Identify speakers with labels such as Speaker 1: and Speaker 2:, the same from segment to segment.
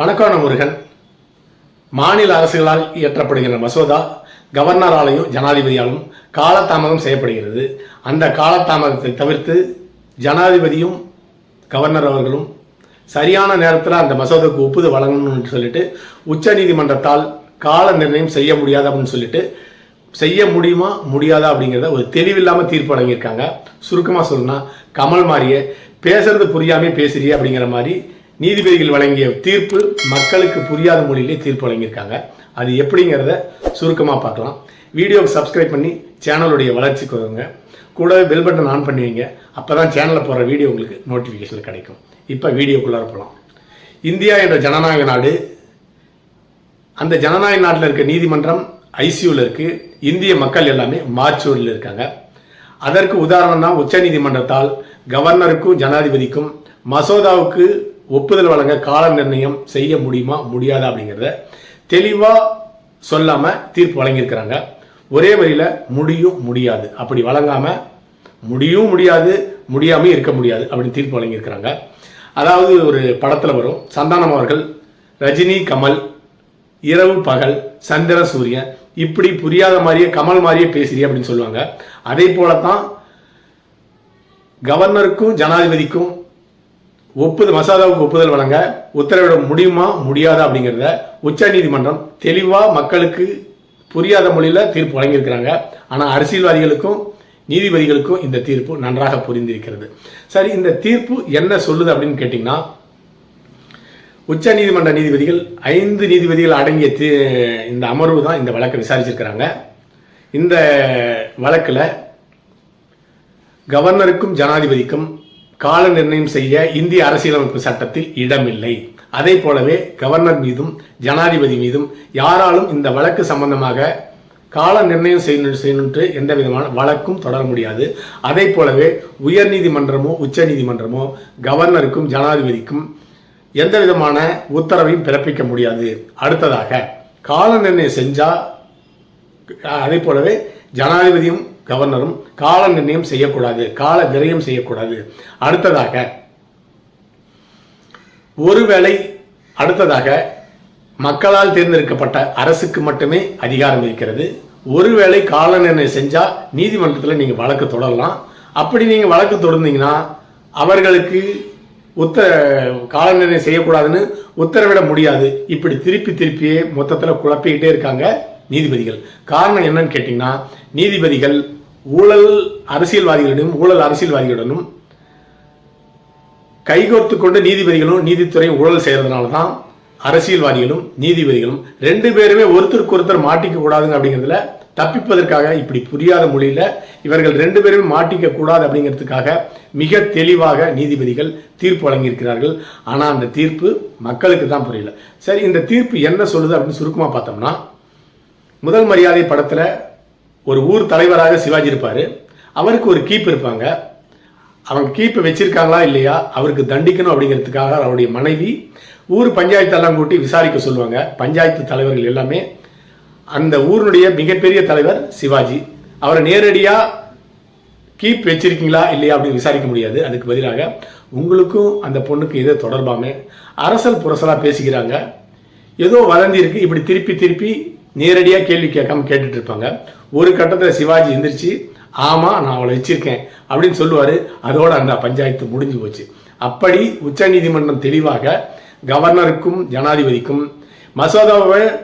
Speaker 1: வணக்கம் முருகன் மாநில அரசுகளால் இயற்றப்படுகிற மசோதா கவர்னராலையும் ஜனாதிபதியாலும் காலதாமதம் செய்யப்படுகிறது. அந்த காலதாமதத்தை தவிர்த்து ஜனாதிபதியும் கவர்னர் அவர்களும் சரியான நேரத்தில் அந்த மசோதாவுக்கு ஒப்புதல் வழங்கணும்னு சொல்லிட்டு உச்சநீதிமன்றத்தால் கால நிர்ணயம் செய்ய முடியாது அப்படின்னு சொல்லிட்டு செய்ய முடியுமா முடியாதா அப்படிங்கிறத ஒரு தெளிவில்லாமல் தீர்ப்பு வழங்கியிருக்காங்க. சுருக்கமாக சொல்லணும்னா கமல் மாதிரியே பேசுறது புரியாமே பேசுறியே அப்படிங்கிற மாதிரி நீதிபதிகள் வழங்கிய தீர்ப்பு மக்களுக்கு புரியாத மொழியிலே தீர்ப்பு வழங்கியிருக்காங்க. அது எப்படிங்கிறத சுருக்கமாக பார்க்கலாம். வீடியோவுக்கு சப்ஸ்கிரைப் பண்ணி சேனலுடைய வளர்ச்சிக்கு உதவுங்க கூடவே பெல் பட்டன் ஆன் பண்ணுவீங்க அப்போ தான் சேனலில் போகிற வீடியோ உங்களுக்கு நோட்டிஃபிகேஷன் கிடைக்கும். இப்போ வீடியோக்குள்ளார போகலாம் இந்தியா என்ற ஜனநாயக நாடு அந்த ஜனநாயக நாட்டில் இருக்க நீதிமன்றம் ஐசியூவில் இருக்குது இந்திய மக்கள் எல்லாமே மாச்சூரில் இருக்காங்க. அதற்கு உதாரணம் தான் உச்ச நீதிமன்றத்தால் கவர்னருக்கும் ஜனாதிபதிக்கும் மசோதாவுக்கு ஒப்புதல் வழங்க கால நிர்ணயம் செய்ய முடியுமா முடியாதா அப்படிங்கிறத தெளிவாக சொல்லாமல் தீர்ப்பு வழங்கியிருக்கிறாங்க. ஒரே வரியில் முடியும் முடியாது. அப்படி வழங்காமல் முடியும் முடியாது முடியாமல் இருக்க முடியாது அப்படின்னு தீர்ப்பு வழங்கியிருக்கிறாங்க. அதாவது ஒரு படத்தில் வரும். சந்தானம் அவர்கள் ரஜினி கமல் இரவு பகல் சந்திர சூரியன் இப்படி புரியாத மாதிரியே கமல் மாதிரியே பேசுறீ அப்படின்னு சொல்லுவாங்க. அதே போலத்தான் கவர்னருக்கும் ஜனாதிபதிக்கும் ஒப்புதல் மசோதாவுக்கு ஒப்புதல் வழங்க உத்தரவிட முடியுமா முடியாதா அப்படிங்கிறத உச்ச நீதிமன்றம் தெளிவாக மக்களுக்கு புரியாத மொழியில் தீர்ப்பு வழங்கியிருக்கிறாங்க. ஆனால் அரசியல்வாதிகளுக்கும் நீதிபதிகளுக்கும் இந்த தீர்ப்பு நன்றாக புரிந்திருக்கிறது. சரி இந்த தீர்ப்பு என்ன சொல்லுது அப்படின்னு கேட்டிங்கன்னா உச்ச நீதிமன்ற நீதிபதிகள் ஐந்து நீதிபதிகள் அடங்கிய தீ- இந்த அமர்வு தான் இந்த வழக்கை விசாரிச்சிருக்கிறாங்க. இந்த வழக்கில் கவர்னருக்கும் ஜனாதிபதிக்கும் கால நிர்ணயம் செய்ய இந்திய அரசியலமைப்பு சட்டத்தில் இடமில்லை. அதே போலவே கவர்னர் மீதும் ஜனாதிபதி மீதும் யாராலும் இந்த வழக்கு சம்பந்தமாக கால நிர்ணயம் செய்யணும் செய்யணுன்ட்டு எந்த விதமான வழக்கும் தொடர முடியாது. அதே போலவே உயர்நீதிமன்றமோ உச்ச நீதிமன்றமோ கவர்னருக்கும் ஜனாதிபதிக்கும் எந்த விதமான உத்தரவையும் பிறப்பிக்க முடியாது. அடுத்ததாக கால நிர்ணயம் செஞ்சால் அதே போலவே ஜனாதிபதியும் கவர்னரும் கால நிர்ணயம் செய்யக்கூடாது கால விரயம் செய்யக்கூடாது. அடுத்ததாக ஒருவேளை அடுத்ததாக மக்களால் தேர்ந்தெடுக்கப்பட்ட அரசுக்கு மட்டுமே அதிகாரம் இருக்கிறது. ஒருவேளை கால நிர்ணயம் செஞ்சா நீதிமன்றத்தில் நீங்க வழக்கு தொடரலாம். அப்படி நீங்கள் வழக்கு தொடர்ந்தீங்கன்னா அவர்களுக்கு உத்த கால நிர்ணயம் செய்யக்கூடாதுன்னு உத்தரவிட முடியாது. இப்படி திருப்பி திருப்பியே மொத்தத்தில் குழப்பிக்கிட்டே இருக்காங்க நீதிபதிகள். காரணம் என்னன்னு கேட்டிங்கன்னா நீதிபதிகள் ஊழல் அரசியல்வாதிகளிடம் ஊழல் அரசியல்வாதிகளுடனும் கைகோர்த்து கொண்டு நீதிபதிகளும் நீதித்துறையும் ஊழல் செய்கிறதுனால தான் அரசியல்வாதிகளும் நீதிபதிகளும் ரெண்டு பேருமே ஒருத்தருக்கு ஒருத்தர் மாட்டிக்க கூடாதுங்க அப்படிங்கிறதுல தப்பிப்பதற்காக இப்படி புரியாத மொழியில் இவர்கள் ரெண்டு பேருமே மாட்டிக்க கூடாது அப்படிங்கிறதுக்காக மிக தெளிவாக நீதிபதிகள் தீர்ப்பு வழங்கியிருக்கிறார்கள். ஆனால் அந்த தீர்ப்பு மக்களுக்கு தான் புரியல. சரி இந்த தீர்ப்பு என்ன சொல்லுது அப்படின்னு சுருக்கமாக பார்த்தோம்னா முதல் மரியாதை படத்தில் ஒரு ஊர் தலைவராக சிவாஜி இருப்பார். அவருக்கு ஒரு கீப் இருப்பாங்க. அவங்க கீப்பை வச்சிருக்காங்களா இல்லையா? அவருக்கு தண்டிக்கணும் அப்படிங்கிறதுக்காக அவருடைய மனைவி ஊர் பஞ்சாயத்தெல்லாம் கூட்டி விசாரிக்க சொல்லுவாங்க. பஞ்சாயத்து தலைவர்கள் எல்லாமே. அந்த ஊருடைய மிகப்பெரிய தலைவர் சிவாஜி. அவரை நேரடியாக கீப் வச்சிருக்கீங்களா இல்லையா அப்படின்னு விசாரிக்க முடியாது. அதுக்கு பதிலாக உங்களுக்கும் அந்த பொண்ணுக்கு ஏதோ தொடர்பாமே அரசல் புரசலாக பேசிக்கிறாங்க. ஏதோ வதந்தி இருக்குது இப்படி திருப்பி திருப்பி நேரடியாக கேள்வி கேட்காம கேட்டுட்டு இருப்பாங்க. ஒரு கட்டத்தில் சிவாஜி எந்திரிச்சு ஆமாம் நான் அவளை வச்சிருக்கேன். அப்படின்னு சொல்லுவார். அதோட அந்த பஞ்சாயத்து முடிஞ்சு போச்சு. அப்படி உச்சநீதிமன்றம் தெளிவாக கவர்னருக்கும் ஜனாதிபதிக்கும் மசோதாவை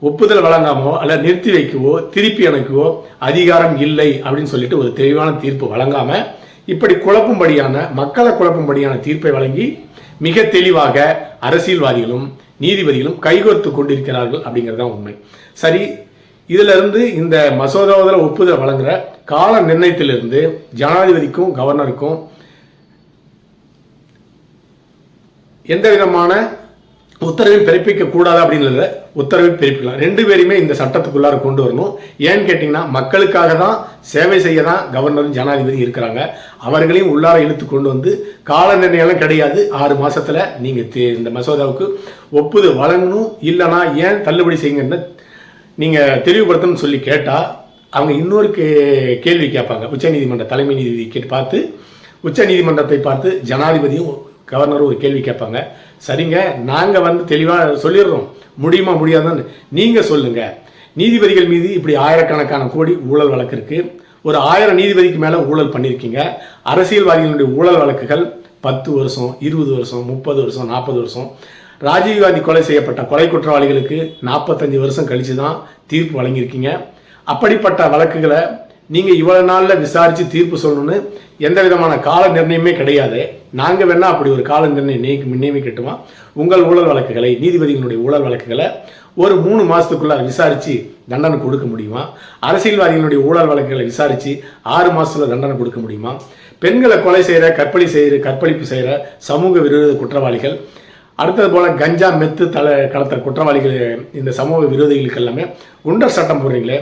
Speaker 1: ஒப்புதல் வழங்காமோ அல்ல நிறுத்தி வைக்கவோ திருப்பி அணைக்கவோ அதிகாரம் இல்லை அப்படின்னு சொல்லிட்டு ஒரு தெளிவான தீர்ப்பு வழங்காம இப்படி குழப்பும்படியான மக்களை குழப்பும்படியான தீர்ப்பை வழங்கி மிக தெளிவாக அரசியல்வாதிகளும் நீதிபதிகளும் கைகோர்த்து கொண்டிருக்கிறார்கள் அப்படிங்கிறது தான் உண்மை. சரி இதுல இருந்து இந்த மசோதாவில் ஒப்புதல் வழங்குற கால நிர்ணயத்திலிருந்து ஜனாதிபதிக்கும் கவர்னருக்கும் எந்த விதமான உத்தரவை பிறப்பிக்க கூடாது அப்படின்னு உத்தரவை பிறப்பிக்கலாம். ரெண்டு பேருமே இந்த சட்டத்துக்குள்ளார கொண்டு வரணும். ஏன்னு கேட்டிங்கன்னா மக்களுக்காக தான் சேவை செய்ய தான் கவர்னரும் ஜனாதிபதி இருக்கிறாங்க. அவர்களையும் உள்ளார இழுத்து கொண்டு வந்து கால நிர்ணயம் கிடையாது. ஆறு மாசத்துல நீங்க தே- இந்த மசோதாவுக்கு ஒப்புதல் வழங்கணும் இல்லைனா ஏன் தள்ளுபடி செய்யுங்கன்னு நீங்க தெளிவுபடுத்தணும்னு சொல்லி கேட்டா அவங்க இன்னொரு கே- கேள்வி கேட்பாங்க. உச்சநீதிமன்ற தலைமை நீதிபதி கேட்டு பார்த்து உச்ச நீதிமன்றத்தை பார்த்து ஜனாதிபதியும் கவர்னரும் ஒரு கேள்வி கேட்பாங்க. சரிங்க நாங்க வந்து தெளிவா சொல்லிடுறோம். முடியுமா முடியாதுன்னு. நீங்க சொல்லுங்க. நீதிபதிகள் மீது இப்படி ஆயிரக்கணக்கான கோடி ஊழல் வழக்கு இருக்கு. ஒரு ஆயிரம் நீதிபதிக்கு மேல ஊழல் பண்ணியிருக்கீங்க. அரசியல்வாதிகளுடைய ஊழல் வழக்குகள் பத்து வருஷம் இருபது வருஷம் முப்பது வருஷம் நாற்பது வருஷம். ராஜீவ்காந்தி கொலை செய்யப்பட்ட கொலை குற்றவாளிகளுக்கு நாற்பத்தஞ்சு வருஷம் கழிச்சு தான் தீர்ப்பு வழங்கியிருக்கீங்க. அப்படிப்பட்ட வழக்குகளை நீங்கள் இவ்வளோ நாளில் விசாரித்து தீர்ப்பு சொல்லணும்னு எந்த விதமான கால நிர்ணயமே கிடையாது. நாங்கள் வேணா அப்படி ஒரு கால நிர்ணயம் நியமி- நியமிக்கட்டுமா உங்கள் ஊழல் வழக்குகளை நீதிபதிகளுடைய ஊழல் வழக்குகளை ஒரு மூணு மாதத்துக்குள்ளே விசாரித்து தண்டனை கொடுக்க முடியுமா? அரசியல்வாதிகளுடைய ஊழல் வழக்குகளை விசாரித்து ஆறு மாதத்தில் தண்டனை கொடுக்க முடியுமா? பெண்களை கொலை செய்கிற கற்பழி செய்கிற கற்பழிப்பு செய்கிற சமூக விரோத குற்றவாளிகள் அடுத்தது போல் கஞ்சா மெத்து தலை கடத்துற குற்றவாளிகள் இந்த சமூக விரோதிகளுக்கு எல்லாமே குண்டர் சட்டம் போடுறீங்களே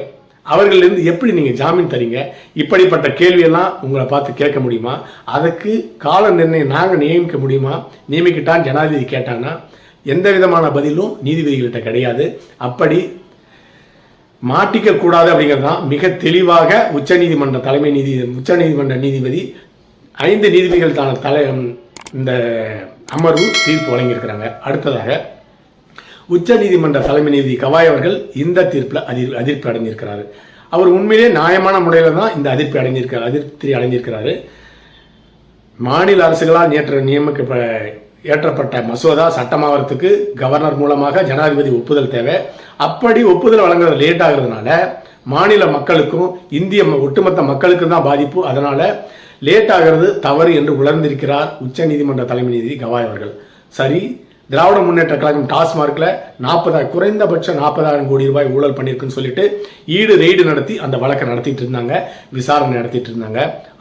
Speaker 1: அவர்களிருந்து எப்படி நீங்கள் ஜாமீன் தரீங்க? இப்படிப்பட்ட கேள்வியெல்லாம் உங்களை பார்த்து கேட்க முடியுமா? அதுக்கு கால நிர்ணயம் நாங்கள் நியமிக்க முடியுமா? நியமிக்கிட்டான் ஜனாதிபதி கேட்டாங்கன்னா எந்த விதமான பதிலும் நீதிபதிகள்கிட்ட கிடையாது. அப்படி மாட்டிக்க கூடாது அப்படிங்கிறது தான் மிக தெளிவாக உச்சநீதிமன்ற தலைமை நீதி உச்சநீதிமன்ற நீதிபதி ஐந்து நீதிபதிகள் தான தலை இந்த அமர்வு தீர்ப்பு வழங்கியிருக்கிறாங்க. அடுத்ததாக உச்ச நீதிமன்ற தலைமை நீதி கவாய் அவர்கள் இந்த தீர்ப்பில் அதிர் அதிர்ப்பு அடைஞ்சிருக்கிறாரு அவர் உண்மையிலே நியாயமான முறையில் தான் இந்த அதிர்ப்பு அடைஞ்சிருக்காரு அதிருப்தி அடைஞ்சிருக்கிறாரு மாநில அரசுகளால் நேற்று நியமிக்க ஏற்றப்பட்ட மசோதா சட்டமாகறதுக்கு கவர்னர் மூலமாக ஜனாதிபதி ஒப்புதல் தேவை. அப்படி ஒப்புதல் வழங்குறது லேட் ஆகுறதுனால மாநில மக்களுக்கும் இந்திய ம- ஒட்டுமொத்த மக்களுக்கும் தான் பாதிப்பு. அதனால லேட் ஆகிறது தவறு என்று உணர்ந்திருக்கிறார் உச்சநீதிமன்ற தலைமை நீதி கவாய் அவர்கள். சரி திராவிட முன்னேற்ற கழகம் டாஸ்மார்க்கில் நாற்பதாயிரம் குறைந்தபட்சம் நாற்பதாயிரம் கோடி ரூபாய் ஊழல் பண்ணியிருக்குன்னு சொல்லிட்டு ஈடு ரெய்டு நடத்தி அந்த வழக்கை நடத்திட்டு இருந்தாங்க விசாரணை நடத்திட்டு இருந்தாங்க.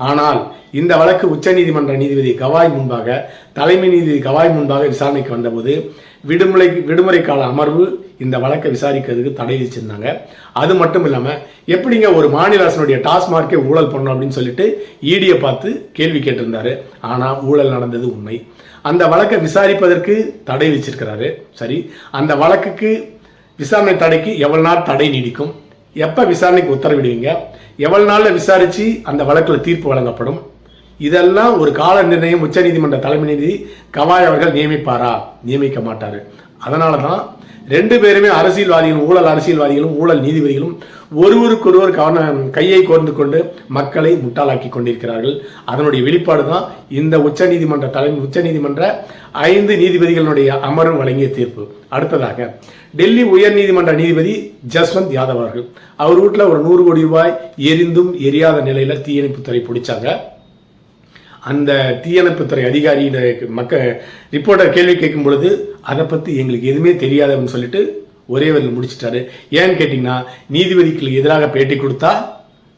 Speaker 1: ஆனால் இந்த வழக்கு உச்சநீதிமன்ற நீதிபதி கவாய் முன்பாக தலைமை நீதிபதி கவாய் முன்பாக விசாரணைக்கு வந்தபோது விடுமுறை விடுமுறை கால அமர்வு இந்த வழக்கை விசாரிக்கிறதுக்கு தடை விதிச்சிருந்தாங்க அது மட்டும் இல்லாமல் எப்படிங்க ஒரு மாநில அரசனுடைய டாஸ்மார்க்கே ஊழல் பண்ணணும் அப்படின்னு சொல்லிட்டு ஈடியை பார்த்து கேள்வி கேட்டிருந்தாரு. ஆனால் ஊழல் நடந்தது உண்மை. அந்த வழக்கை விசாரிப்பதற்கு தடை விதிச்சிருக்கிறாரு சரி அந்த வழக்குக்கு விசாரணை தடைக்கு எவ்வளோ நாள் தடை நீடிக்கும்? எப்போ விசாரணைக்கு உத்தரவிடுவீங்க? எவ்வளோ நாளில் விசாரித்து அந்த வழக்கில் தீர்ப்பு வழங்கப்படும்? இதெல்லாம் ஒரு கால நிர்ணயம் உச்சநீதிமன்ற தலைமை நீதி கவாய் அவர்கள் நியமிப்பாரா? நியமிக்க மாட்டார். அதனால தான் ரெண்டு பேருமே அரசியல்வாதிகளும் ஊழல் அரசியல்வாதிகளும் ஊழல் நீதிபதிகளும் ஒருவருக்கொருவர் கவன கையை கோர்ந்து கொண்டு மக்களை முட்டாளாக்கி கொண்டிருக்கிறார்கள். அதனுடைய வெளிப்பாடு தான் இந்த உச்சநீதிமன்ற தலைமை உச்சநீதிமன்ற ஐந்து நீதிபதிகளுடைய அமர்வு வழங்கிய தீர்ப்பு. அடுத்ததாக டெல்லி உயர்நீதிமன்ற நீதிபதி ஜஸ்வந்த் யாதவ் அவர்கள். அவர் வீட்டில் ஒரு நூறு கோடி ரூபாய் எரிந்தும் எரியாத நிலையில் தீயணைப்புத்துறை பிடிச்சாங்க. அந்த தீயணைப்புத்துறை அதிகாரியிட மக்க ரிப்போர்ட்டர் கேள்வி கேட்கும் பொழுது அதை பற்றி எங்களுக்கு எதுவுமே தெரியாதுன்னு சொல்லிட்டு ஒரே வரில் முடிச்சிட்டாரு. ஏன்னு கேட்டிங்கன்னா நீதிபதிக்கு எதிராக பேட்டி கொடுத்தா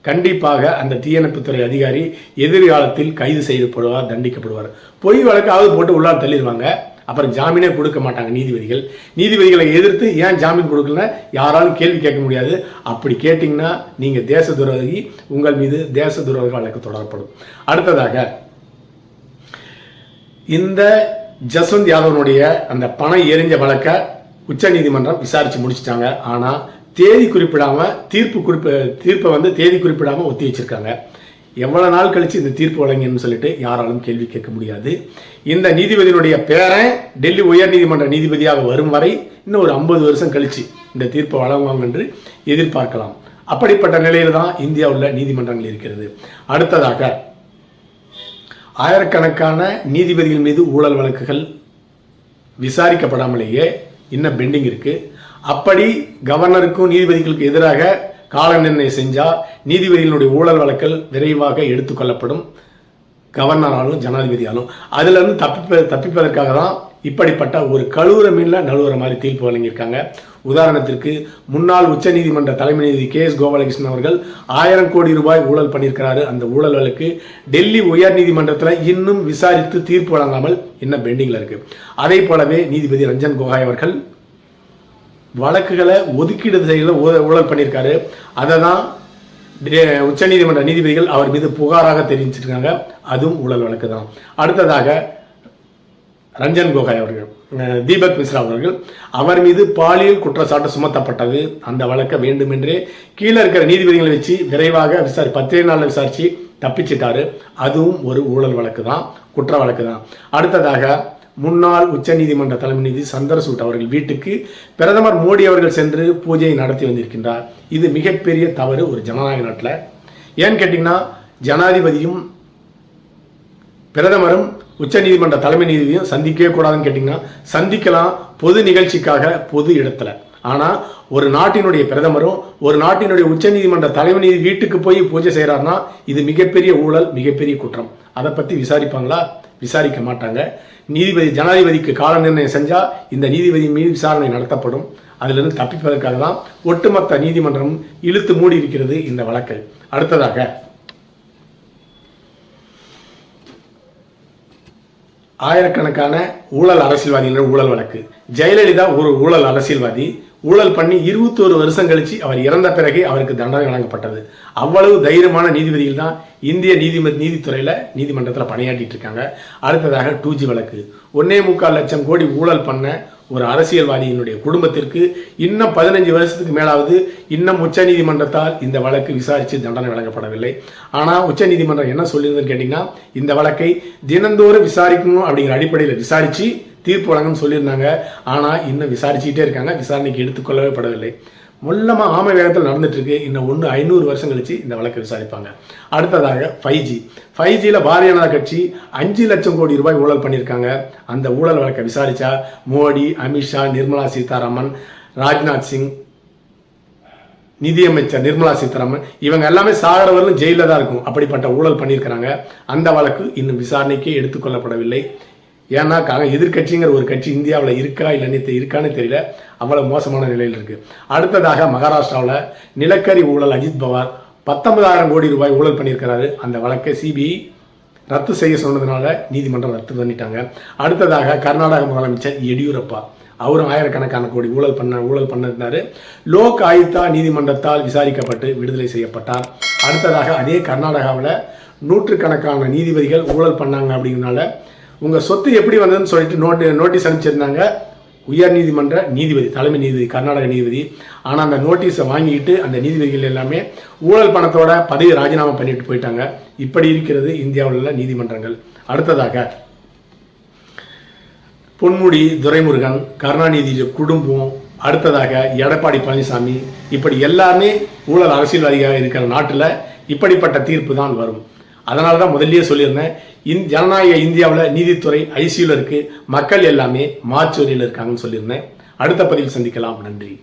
Speaker 1: கண்டிப்பாக அந்த தீயணைப்புத்துறை அதிகாரி எதிர்காலத்தில் கைது செய்யப்படுவார் தண்டிக்கப்படுவார். பொய் வழக்காவது போட்டு உள்ளார் தள்ளிடுவாங்க. அப்புறம் ஜாமீனே கொடுக்க மாட்டாங்க நீதிபதிகள். நீதிபதிகளை எதிர்த்து ஏன் ஜாமீன் கொடுக்கலன்னா யாராலும் கேள்வி கேட்க முடியாது. அப்படி கேட்டிங்கன்னா நீங்கள் தேச துரோகி உங்கள் மீது தேச துரோக வழக்கு தொடரப்படும். அடுத்ததாக இந்த ஜஸ்வந்த் யாதவனுடைய அந்த பணம் எரிஞ்ச வழக்கை உச்சநீதிமன்றம் விசாரிச்சு முடிச்சிட்டாங்க. ஆனா தேதி குறிப்பிடாம தீர்ப்பு குறிப்ப தீர்ப்பை வந்து தேதி குறிப்பிடாம ஒத்தி வச்சிருக்காங்க. எவ்வளவு நாள் கழிச்சு இந்த தீர்ப்பு வழங்கின்னு சொல்லிட்டு யாராலும் கேள்வி கேட்க முடியாது. இந்த நீதிபதியினுடைய பேரன் டெல்லி உயர்நீதிமன்ற நீதிபதியாக வரும் வரை இன்னும் ஒரு ஐம்பது வருஷம் கழிச்சு இந்த தீர்ப்பை வழங்குவாங்க என்று எதிர்பார்க்கலாம். அப்படிப்பட்ட நிலையில் தான் இந்தியாவில் நீதிமன்றங்கள் இருக்கிறது. அடுத்ததாக ஆயிரக்கணக்கான நீதிபதிகள் மீது ஊழல் வழக்குகள் விசாரிக்கப்படாமலேயே இன்னும் பெண்டிங் இருக்குது அப்படி கவர்னருக்கும் நீதிபதிகளுக்கு எதிராக கால நிர்ணயம் செஞ்சால் நீதிபதிகளுடைய ஊழல் வழக்குகள் விரைவாக எடுத்துக்கொள்ளப்படும் கவர்னராலும் ஜனாதிபதியாலும். அதிலிருந்து தப்பிப்ப தப்பிப்பதற்காக தான் இப்படிப்பட்ட ஒரு கழுவுற மீன்ல நழுவுற மாதிரி தீர்ப்பு வழங்கியிருக்காங்க. உதாரணத்திற்கு முன்னாள் உச்சநீதிமன்ற தலைமை நீதி கே எஸ் கோபாலகிருஷ்ணன் அவர்கள் ஆயிரம் கோடி ரூபாய் ஊழல் பண்ணியிருக்கிறாரு. அந்த ஊழல் வழக்கு டெல்லி உயர் நீதிமன்றத்தில் இன்னும் விசாரித்து தீர்ப்பு வழங்காமல் இன்னும் பெண்டிங்ல இருக்கு. அதே போலவே நீதிபதி ரஞ்சன் கோகாய் அவர்கள் வழக்குகளை ஒதுக்கீடு செய்யல ஊழல் பண்ணியிருக்காரு. அதை தான் உச்சநீதிமன்ற நீதிபதிகள் அவர் மீது புகாராக தெரிவிச்சிருக்காங்க. அதுவும் ஊழல் வழக்கு தான் அடுத்ததாக ரஞ்சன் கோகாய் அவர்கள் தீபக் மிஸ்ரா அவர்கள் அவர் மீது பாலியல் குற்றச்சாட்டு சுமத்தப்பட்டது. அந்த வழக்கை வேண்டுமென்றே கீழே இருக்கிற நீதிபதிகளை வச்சு விரைவாக விசாரி பத்தே நாளில் விசாரிச்சு தப்பிச்சிட்டாரு. அதுவும் ஒரு ஊழல் வழக்கு தான் குற்ற வழக்கு தான். அடுத்ததாக முன்னாள் உச்சநீதிமன்ற தலைமை நீதி சந்திரசூட் அவர்கள் வீட்டுக்கு பிரதமர் மோடி அவர்கள் சென்று பூஜையை நடத்தி வந்திருக்கின்றார். இது மிகப்பெரிய தவறு ஒரு ஜனநாயக நாட்டில். ஏன்னு கேட்டிங்கன்னா ஜனாதிபதியும் பிரதமரும் உச்சநீதிமன்ற தலைமை நீதியும் சந்திக்கவே கூடாதுன்னு கேட்டிங்கன்னா சந்திக்கலாம் பொது நிகழ்ச்சிக்காக பொது இடத்துல. ஆனால் ஒரு நாட்டினுடைய பிரதமரும் ஒரு நாட்டினுடைய உச்சநீதிமன்ற தலைமை நீதி வீட்டுக்கு போய் பூஜை செய்கிறாருன்னா இது மிகப்பெரிய ஊழல் மிகப்பெரிய குற்றம். அதை பற்றி விசாரிப்பாங்களா? விசாரிக்க மாட்டாங்க. நீதிபதி ஜனாதிபதிக்கு கால நிர்ணயம் செஞ்சால் இந்த நீதிபதி மீது விசாரணை நடத்தப்படும். அதிலிருந்து தப்பிப்பதற்காக தான் ஒட்டுமொத்த நீதிமன்றம் இழுத்து மூடி இருக்கிறது இந்த வழக்கு. அடுத்ததாக ஆயிரக்கணக்கான ஊழல் அரசியல்வாதிகள் ஊழல் வழக்கு. ஜெயலலிதா ஒரு ஊழல் அரசியல்வாதி. ஊழல் பண்ணி இருபத்தோரு வருஷம் கழிச்சு அவர் இறந்த பிறகு அவருக்கு தண்டனை வழங்கப்பட்டது. அவ்வளவு தைரியமான நீதிபதிகள் தான் இந்திய நீதிம நீதித்துறையில் நீதிமன்றத்தில் பணியாற்றிட்டு இருக்காங்க. அடுத்ததாக டூ ஜி வழக்கு. ஒன்னே முக்கால் லட்சம் கோடி ஊழல் பண்ண ஒரு அரசியல்வாதியினுடைய குடும்பத்திற்கு இன்னும் பதினஞ்சு வருஷத்துக்கு மேலாவது இன்னும் உச்சநீதிமன்றத்தால் இந்த வழக்கு விசாரித்து தண்டனை வழங்கப்படவில்லை. ஆனால் உச்சநீதிமன்றம் என்ன சொல்லியிருந்ததுன்னு கேட்டிங்கன்னா இந்த வழக்கை தினந்தோறும் விசாரிக்கணும் அப்படிங்கிற அடிப்படையில் விசாரித்து தீர்ப்பு வழங்கணும்னு சொல்லியிருந்தாங்க. ஆனால் இன்னும் விசாரிச்சுக்கிட்டே இருக்காங்க. விசாரணைக்கு எடுத்துக்கொள்ளவே படவில்லை. மொல்லமா ஆமை வேகத்தில் நடந்துட்டுருக்கு. இன்னும் ஒன்று ஐநூறு வருஷம் கழிச்சு இந்த வழக்கை விசாரிப்பாங்க. அடுத்ததாக ஃபைவ் ஜி ஃபைவ் ஜியில் பாரதிய ஜனதா கட்சி அஞ்சு லட்சம் கோடி ரூபாய் ஊழல் பண்ணியிருக்காங்க. அந்த ஊழல் வழக்கை விசாரித்தா மோடி அமித்ஷா நிர்மலா சீதாராமன் ராஜ்நாத் சிங் நிதியமைச்சர் நிர்மலா சீதாராமன் இவங்க எல்லாமே சாகரவர்களும் ஜெயிலில் தான் இருக்கும். அப்படிப்பட்ட ஊழல் பண்ணியிருக்கிறாங்க. அந்த வழக்கு இன்னும் விசாரணைக்கே எடுத்துக்கொள்ளப்படவில்லை. ஏன்னா க- எதிர்க்கட்சிங்கிற ஒரு கட்சி இந்தியாவில் இருக்கா இல்லைன்னு இருக்கான்னு தெரியல. அவ்வளோ மோசமான நிலையில் இருக்குது அடுத்ததாக மகாராஷ்டிராவில் நிலக்கரி ஊழல் அஜித் பவார் பத்தொன்பதாயிரம் கோடி ரூபாய் ஊழல் பண்ணியிருக்கிறாரு. அந்த வழக்கை சிபிஐ ரத்து செய்ய சொன்னதுனால நீதிமன்றம் ரத்து பண்ணிட்டாங்க. அடுத்ததாக கர்நாடக முதலமைச்சர் எடியூரப்பா. அவரும் ஆயிரக்கணக்கான கோடி ஊழல் பண்ண ஊழல் பண்ணிருந்தார். லோக் ஆயுக்தா நீதிமன்றத்தால் விசாரிக்கப்பட்டு விடுதலை செய்யப்பட்டார். அடுத்ததாக அதே கர்நாடகாவில் நூற்றுக்கணக்கான நீதிபதிகள் ஊழல் பண்ணாங்க அப்படிங்கிறனால உங்கள் சொத்து எப்படி வந்ததுன்னு சொல்லிட்டு நோட்டி நோட்டீஸ் அனுப்பிச்சிருந்தாங்க. உயர் நீதிமன்ற நீதிபதி தலைமை நீதிபதி கர்நாடக நீதிபதி. ஆனால் அந்த நோட்டீஸை வாங்கிட்டு அந்த நீதிபதிகள் எல்லாமே ஊழல் பணத்தோட பதவி ராஜினாமா பண்ணிட்டு போயிட்டாங்க. இப்படி இருக்கிறது இந்தியாவில் உள்ள நீதிமன்றங்கள். அடுத்ததாக பொன்முடி துரைமுருகன் கருணாநிதி குடும்பம் அடுத்ததாக எடப்பாடி பழனிசாமி. இப்படி எல்லாருமே ஊழல் அரசியல்வாதியாக இருக்கிற நாட்டில் இப்படிப்பட்ட தீர்ப்பு தான் வரும். அதனால தான் முதல்லயே சொல்லியிருந்தேன் இந் ஜனநாயக இந்தியாவில் நீதித்துறை ஐசியூவில் இருக்கு மக்கள் எல்லாமே மாச்சுவரியில் இருக்காங்கன்னு சொல்லியிருந்தேன். அடுத்த பதிவில் சந்திக்கலாம். நன்றி.